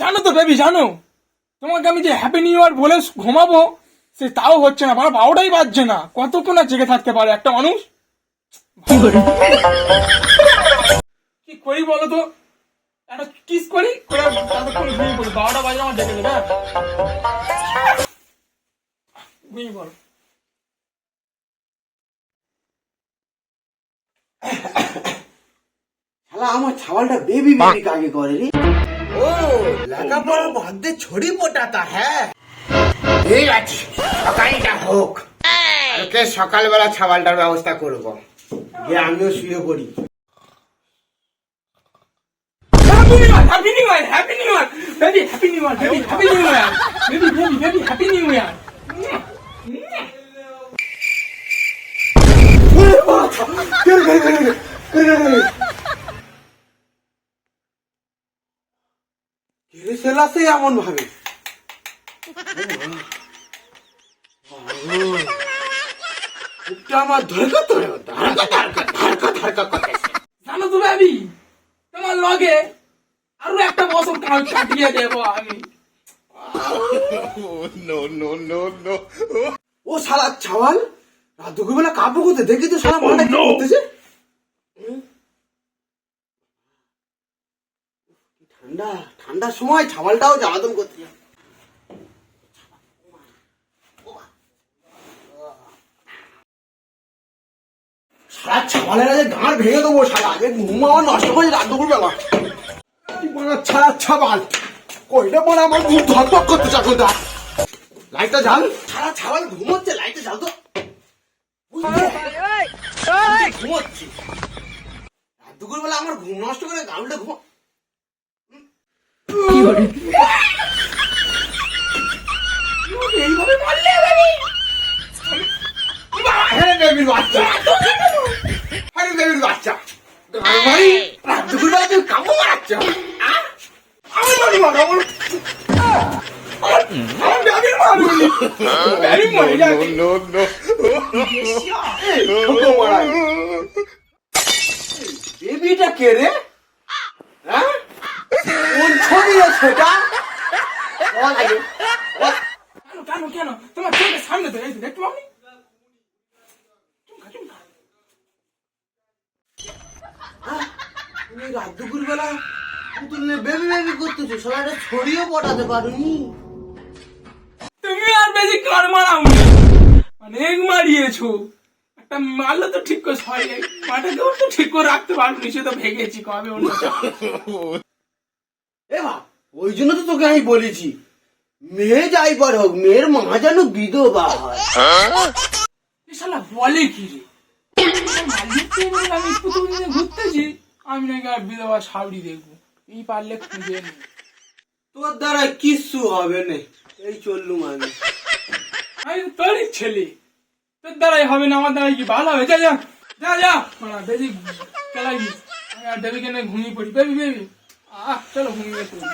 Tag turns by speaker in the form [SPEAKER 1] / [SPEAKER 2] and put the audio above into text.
[SPEAKER 1] জানো তো বেবি জানো? তোমাকে আমি যে হ্যাপি নিউ ইয়ার বলে ঘুমাবো সে তাও হচ্ছে না বারোটাই বাজছে না। কতক্ষণ আর জেগে থাকতে পারে একটা মানুষ? কি করি? বলো তো? একটা কিস করি বারোটা বাজে আমার হ্যাঁ? ঘুমিয়ে পড়ো।
[SPEAKER 2] শালা আমার ছাওয়ালটা বেবি বেবি কাকে করে রে। ও লেখাপড়া ছড়ি পোটাতা হ্যাঁ। ঠিক আছে, সকালটা হোক। কালকে সকালবেলা ছাওয়ালটার ব্যবস্থা করব। গিয়ে আমিও শুয়ে পড়ি।
[SPEAKER 1] Happy new year happy new year happy new year happy new year happy happy new year
[SPEAKER 2] ফেলাছে এমন ভাবে। বুকটা আমার ধরে ধারকা ধারকা ধারকা ধারকা করতেছে?
[SPEAKER 1] জানো তো বেবি তোমার লগে আরও একটা বছর কাল কাটিয়ে দেবো আমি।
[SPEAKER 2] ও শালা ছাওয়াল রাত দুপুরবেলা কাপড় করতে দেখি তো মাটা কি করতেছে হুম? কি ঠান্ডা ঠান্ডার সময় ছাওয়ালটাও জ্বালাতন করতে যায়। সারা ছাওয়ালের আগে গাঁড় ভেঙে দেবো শালা আগে ঘুম আমার নষ্ট করে রাত দুপুরবেলা। কি ছাড়া ছাওয়াল কইটা বড় আমার ঘুম ধকপক করতে চাকো দা লাইটটা সারা ছাওয়াল ঘুমোচ্ছে লাইটটা তো? ঘুমোচ্ছি। রাত আমার ঘুম নষ্ট করে গাউলটা ঘুমো ঠোকো মারাই। বেবিটা কে রে হ্যাঁ কোন
[SPEAKER 1] কেন কেন? তোমার চোখের সামনে তো দেখতে পাবনি
[SPEAKER 2] তুমি রাত দুপুর বেলা পুতুল নিয়ে বেবি বেবি করতেছো সবাই ছড়িয়ে পটাতে পারোনি।
[SPEAKER 1] তুমি আর বেশি কার অনেক মারিয়েছো। একটা মারলে তো ঠিক করে সরি মাটাকেও তো ঠিক করে রাখতে পারবি সে তো ভেঙেছি কবে অন্য
[SPEAKER 2] এ ওই জন্য তো তোকে আমি বলেছি। মেয়ে যাই পার হোক মেয়ের মা যেন বিধবা হয়।
[SPEAKER 1] শালা বলে কি রে? আমি ঘুরতেছি আমি নাকি আর বিধবা দেখব। এই পারলে খুঁজে নি।
[SPEAKER 2] তোর দ্বারা কিচ্ছু হবে না এই চললুম আমি।
[SPEAKER 1] আমি তোরই ছেলে। তোর দ্বারাই হবে না আমার দ্বারাই কি ভালো হবে? যা যা যা যা। বেবি আমি আর বেবিকে নিয়ে ঘুমিয়ে পড়ি। Baby baby. আহ চলো ঘুমিয়ে পড়ি।